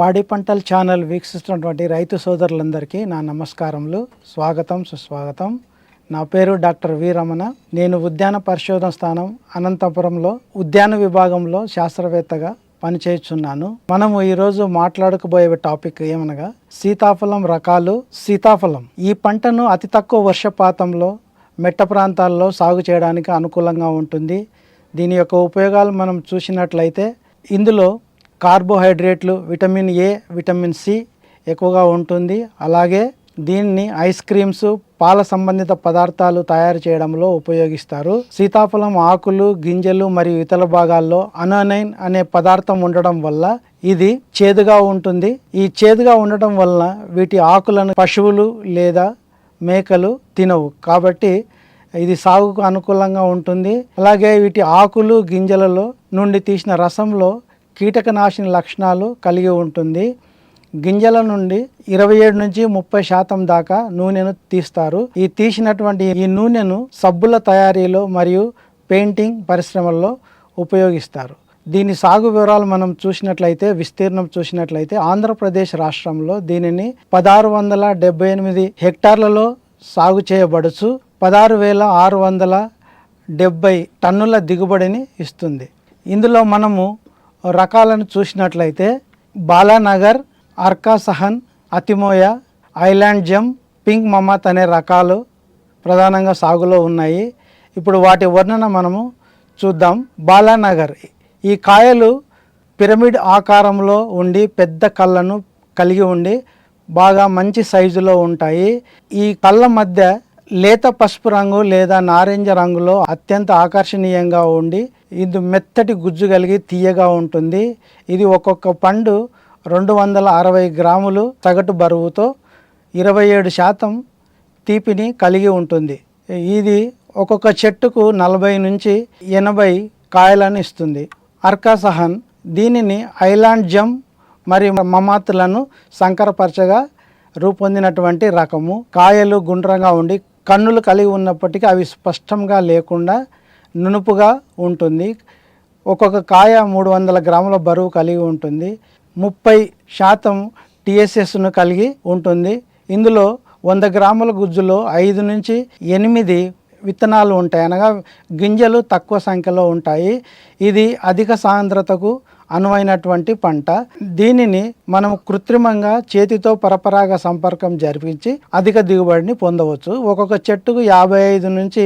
పాడి పంటల ఛానల్ వీక్షిస్తున్నటువంటి రైతు సోదరులందరికీ నా నమస్కారములు. స్వాగతం సుస్వాగతం. నా పేరు డాక్టర్ వి రమణ. నేను ఉద్యాన పరిశోధన స్థానం అనంతపురంలో ఉద్యాన విభాగంలో శాస్త్రవేత్తగా పనిచేస్తున్నాను. మనము ఈరోజు మాట్లాడుకోబోయే టాపిక్ ఏమనగా సీతాఫలం రకాలు సీతాఫలం. ఈ పంటను అతి తక్కువ వర్షపాతంలో మెట్ట ప్రాంతాల్లో సాగు చేయడానికి అనుకూలంగా ఉంటుంది. దీని యొక్క ఉపయోగాలు మనం చూసినట్లయితే ఇందులో కార్బోహైడ్రేట్లు విటమిన్ ఏ విటమిన్ సి ఎక్కువగా ఉంటుంది. అలాగే దీన్ని ఐస్ క్రీమ్స్ పాల సంబంధిత పదార్థాలు తయారు చేయడంలో ఉపయోగిస్తారు. సీతాఫలం ఆకులు గింజలు మరియు ఇతర భాగాల్లో అననైన్ అనే పదార్థం ఉండడం వల్ల ఇది చేదుగా ఉంటుంది. ఈ చేదుగా ఉండటం వల్ల వీటి ఆకులను పశువులు లేదా మేకలు తినవు. కాబట్టి ఇది సాగుకు అనుకూలంగా ఉంటుంది. అలాగే వీటి ఆకులు గింజలలో నుండి తీసిన రసంలో కీటకనాశిని లక్షణాలు కలిగి ఉంటుంది. గింజల నుండి ఇరవై ఏడు నుంచి ముప్పై శాతం దాకా నూనెను తీస్తారు. ఈ తీసినటువంటి ఈ నూనెను సబ్బుల తయారీలో మరియు పెయింటింగ్ పరిశ్రమల్లో ఉపయోగిస్తారు. దీని సాగు వివరాలు మనం చూసినట్లయితే విస్తీర్ణం చూసినట్లయితే ఆంధ్రప్రదేశ్ రాష్ట్రంలో దీనిని పదహారు వందల డెబ్బై ఎనిమిది హెక్టార్లలో సాగు చేయబడుచు పదహారు వేల ఆరు వందల డెబ్బై టన్నుల దిగుబడిని ఇస్తుంది. ఇందులో మనము రకాలను చూసినట్లయితే Balanagar Arka Sahan atemoya island gem pink mammoth అనే రకాలు ప్రధానంగా సాగులో ఉన్నాయి. ఇప్పుడు వాటి వర్ణన మనము చూద్దాం. బాలానగర్ ఈ కాయలు పిరమిడ్ ఆకారంలో ఉండి పెద్ద కళ్ళను కలిగి ఉండి బాగా మంచి సైజులో ఉంటాయి. ఈ కళ్ళ మధ్య లేత పసుపు రంగు లేదా నారింజ రంగులో అత్యంత ఆకర్షణీయంగా ఉండి ఇది మెత్తటి గుజ్జు కలిగి తీయగా ఉంటుంది. ఇది ఒక్కొక్క పండు రెండు వందల అరవై గ్రాములు సగటు బరువుతో ఇరవై ఏడు శాతం తీపిని కలిగి ఉంటుంది. ఇది ఒక్కొక్క చెట్టుకు నలభై నుంచి ఎనభై కాయలను ఇస్తుంది. అర్కాసహన్ దీనిని ఐలాండ్ జమ్ మరియు మమాతులను సంకరపరచగా రూపొందినటువంటి రకము. కాయలు గుండ్రంగా ఉండి కన్నులు కలిగి ఉన్నప్పటికీ అవి స్పష్టంగా లేకుండా నునుపుగా ఉంటుంది. ఒక్కొక్క కాయ మూడు వందల గ్రాముల బరువు కలిగి ఉంటుంది. ముప్పై శాతం టీఎస్ఎస్ను కలిగి ఉంటుంది. ఇందులో వంద గ్రాముల గుజ్జులో ఐదు నుంచి ఎనిమిది విత్తనాలు ఉంటాయి. అనగా గింజలు తక్కువ సంఖ్యలో ఉంటాయి. ఇది అధిక సాంద్రతకు అనువైనటువంటి పంట. దీనిని మనం కృత్రిమంగా చేతితో పరపరాగ సంపర్కం జరిపించి అధిక దిగుబడిని పొందవచ్చు. ఒక్కొక్క చెట్టుకు యాభై ఐదు నుంచి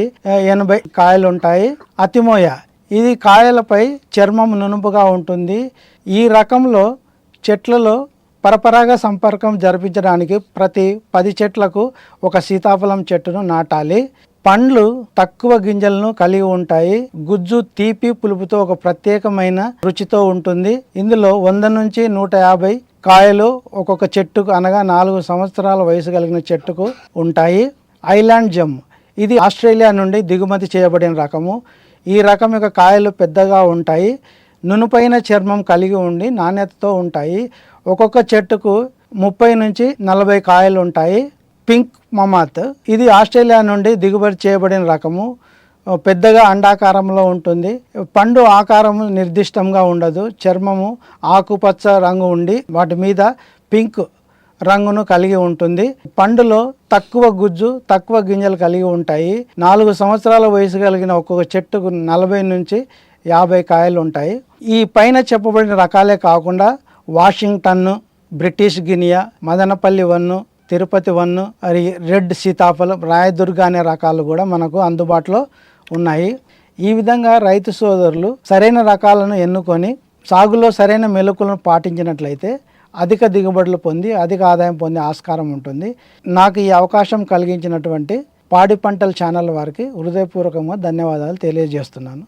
ఎనభై కాయలు ఉంటాయి. అతిమోయ ఇది కాయలపై చర్మం నునుపుగా ఉంటుంది. ఈ రకంలో చెట్లలో పరపరాగ సంపర్కం జరిపించడానికి ప్రతి పది చెట్లకు ఒక సీతాఫలం చెట్టును నాటాలి. పండ్లు తక్కువ గింజలను కలిగి ఉంటాయి. గుజ్జు తీపి పులుపుతో ఒక ప్రత్యేకమైన రుచితో ఉంటుంది. ఇందులో వంద నుంచి నూట యాభై కాయలు ఒక్కొక్క చెట్టుకు అనగా నాలుగు సంవత్సరాల వయసు కలిగిన చెట్టుకు ఉంటాయి. ఐలాండ్ జమ్. ఇది ఆస్ట్రేలియా నుండి దిగుమతి చేయబడిన రకము. ఈ రకం యొక్క కాయలు పెద్దగా ఉంటాయి. నునుపైన చర్మం కలిగి ఉండి నాణ్యతతో ఉంటాయి. ఒక్కొక్క చెట్టుకు ముప్పై నుంచి నలభై కాయలు ఉంటాయి. Pink mammoth. ఇది ఆస్ట్రేలియా నుండి దిగుబడి చేయబడిన రకము. పెద్దగా అండాకారంలో ఉంటుంది. పండు ఆకారం నిర్దిష్టంగా ఉండదు. చర్మము ఆకుపచ్చ రంగు ఉండి వాటి మీద పింక్ రంగును కలిగి ఉంటుంది. పండులో తక్కువ గుజ్జు తక్కువ గింజలు కలిగి ఉంటాయి. నాలుగు సంవత్సరాల వయసు కలిగిన ఒక్కొక్క చెట్టుకు నలభై నుంచి యాభై కాయలు ఉంటాయి. ఈ పైన చెప్పబడిన రకాలే కాకుండా Washington British Guinea Madanapalle one Tirupati one అది రెడ్ సీతాఫలం రాయదుర్గ అనే రకాలు కూడా మనకు అందుబాటులో ఉన్నాయి. ఈ విధంగా రైతు సోదరులు సరైన రకాలను ఎన్నుకొని సాగులో సరైన మెలకులను పాటించినట్లయితే అధిక దిగుబడులు పొంది అధిక ఆదాయం పొందే ఆస్కారం ఉంటుంది. నాకు ఈ అవకాశం కలిగించినటువంటి పాడి పంటల ఛానల్ వారికి హృదయపూర్వకంగా ధన్యవాదాలు తెలియజేస్తున్నాను.